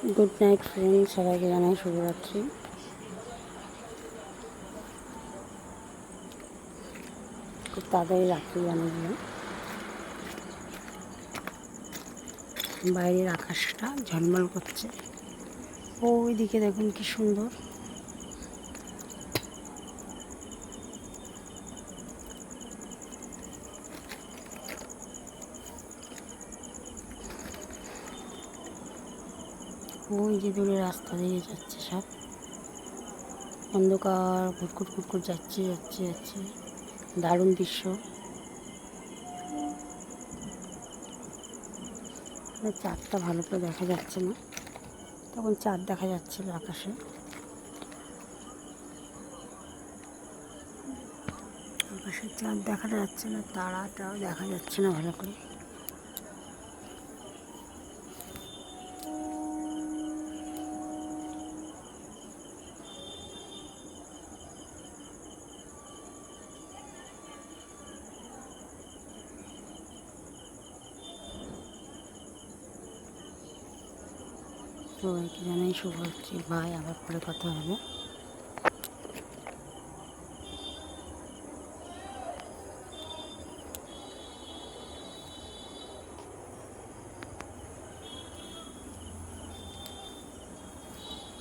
Good night friend সবাইকে জানাই শুভরাত্রি। খুব তাড়াতাড়ি রাত্রি দিলাম বাইরের আকাশটা ঝলমল করছে। ওই দিকে দেখুন কি সুন্দর। ওই যে দূরে রাস্তা দিয়ে যাচ্ছে সব। অন্ধকার, কুটকুট কুটকুট, যাচ্ছে যাচ্ছে যাচ্ছে। দারুণ দৃশ্য। এখানে চাঁদটা ভালো করে দেখা যাচ্ছে না। তখন চাঁদ দেখা যাচ্ছিল আকাশে। আকাশে চাঁদ দেখা যাচ্ছে না, তারাটাও দেখা যাচ্ছে না ভালো করে। সবাইকে জানাই শুভরাত্রি ভাই আবার পরে কথা হবে।